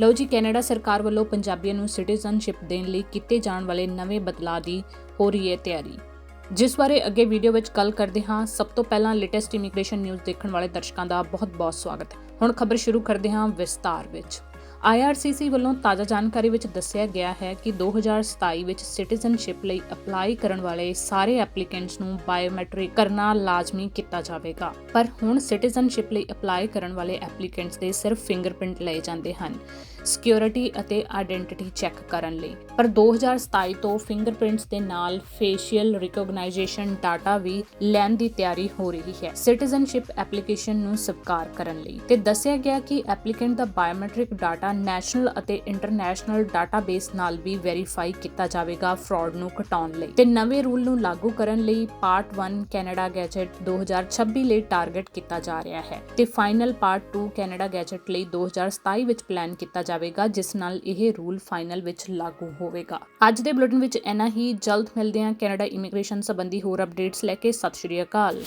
ਲਓ ਜੀ, ਕੈਨੇਡਾ ਸਰਕਾਰ ਵੱਲੋਂ ਪੰਜਾਬੀਆਂ ਨੂੰ ਸਿਟੀਜ਼ਨਸ਼ਿਪ ਦੇਣ ਲਈ ਕੀਤੇ ਜਾਣ ਵਾਲੇ ਨਵੇਂ ਬਦਲਾਅ ਦੀ ਹੋ ਰਹੀ ਹੈ ਤਿਆਰੀ। ਜਿਸ ਬਾਰੇ ਅੱਗੇ ਵੀਡੀਓ ਵਿੱਚ ਗੱਲ ਕਰਦੇ ਹਾਂ, ਸਭ ਤੋਂ ਪਹਿਲਾਂ ਲੇਟੈਸਟ ਇਮੀਗ੍ਰੇਸ਼ਨ ਨਿਊਜ਼ ਦੇਖਣ ਵਾਲੇ ਦਰਸ਼ਕਾਂ ਦਾ ਬਹੁਤ-ਬਹੁਤ ਸਵਾਗਤ ਹੈ। ਹੁਣ ਖਬਰ ਸ਼ੁਰੂ ਕਰਦੇ ਹਾਂ ਵਿਸਤਾਰ ਵਿੱਚ। IRCC ਵੱਲੋਂ ਤਾਜ਼ਾ ਜਾਣਕਾਰੀ ਵਿੱਚ ਦੱਸਿਆ ਗਿਆ ਹੈ ਕਿ 2027 ਵਿੱਚ ਸਿਟੀਜ਼ਨਸ਼ਿਪ ਲਈ ਅਪਲਾਈ ਕਰਨ ਵਾਲੇ ਸਾਰੇ ਐਪਲੀਕੈਂਟਸ ਨੂੰ ਬਾਇਓਮੈਟ੍ਰਿਕ ਕਰਨਾ ਲਾਜ਼ਮੀ ਕੀਤਾ ਜਾਵੇਗਾ। ਪਰ ਹੁਣ ਸਿਟੀਜ਼ਨਸ਼ਿਪ ਲਈ ਅਪਲਾਈ ਕਰਨ ਵਾਲੇ ਐਪਲੀਕੈਂਟਸ ਦੇ ਸਿਰਫ ਫਿੰਗਰਪ੍ਰਿੰਟ ਲਏ ਜਾਂਦੇ ਹਨ। ਸਿਕਿਉਰਿਟੀ ਅਤੇ ਆਇਡੈਂਟੀਟੀ ਚੈੱਕ ਕਰਨ ਲਈ। ਪਰ 2027 ਤੋਂ ਫਿੰਗਰਪ੍ਰਿੰਟਸ ਦੇ ਨਾਲ ਫੇਸ਼ੀਅਲ ਰਿਕਗਨਾਈਜੇਸ਼ਨ ਡਾਟਾ ਵੀ ਲੈਣ ਦੀ ਤਿਆਰੀ ਹੋ ਰਹੀ ਹੈ। ਸਿਟੀਜ਼ਨਸ਼ਿਪ ਐਪਲੀਕੇਸ਼ਨ ਨੂੰ ਸਵੀਕਾਰ ਕਰਨ ਲਈ। ਤੇ ਦੱਸਿਆ ਗਿਆ ਕਿ ਐਪਲੀਕੈਂਟ ਦਾ ਬਾਇਓਮੈਟ੍ਰਿਕ ਡਾਟਾ ਨੈਸ਼ਨਲ ਅਤੇ ਇੰਟਰਨੈਸ਼ਨਲ ਡਾਟਾਬੇਸ ਨਾਲ ਵੀ ਵੈਰੀਫਾਈ ਕੀਤਾ ਜਾਵੇਗਾ ਫਰਾਡ ਨੂੰ ਘਟਾਉਣ ਲਈ। ਤੇ ਨਵੇਂ ਰੂਲ ਨੂੰ ਲਾਗੂ ਕਰਨ ਲਈ ਪਾਰਟ 1 ਕੈਨੇਡਾ ਗੈਜਟ 2026 ਲਈ ਟਾਰਗੇਟ ਕੀਤਾ ਜਾ ਰਿਹਾ ਹੈ। ਤੇ ਫਾਈਨਲ ਪਾਰਟ 2 ਕੈਨੇਡਾ ਗੈਜਟ ਲਈ 2027 ਵਿੱਚ ਪਲਾਨ ਕੀਤਾ ਜਾਵੇਗਾ, ਜਿਸ ਨਾਲ ਇਹ ਰੂਲ ਫਾਈਨਲ ਵਿੱਚ ਲਾਗੂ ਹੋਵੇਗਾ। ਅੱਜ ਦੇ ਬੁਲੇਟਿਨ ਵਿੱਚ ਇੰਨਾ ਹੀ। ਜਲਦ ਮਿਲਦੇ ਹਾਂ। ਕੈਨੇਡਾ ਇਮੀਗ੍ਰੇਸ਼ਨ ਸੰਬੰਧੀ ਹੋਰ ਅਪਡੇਟਸ ਲੈ ਕੇ। ਸਤਿ ਸ਼੍ਰੀ ਅਕਾਲ।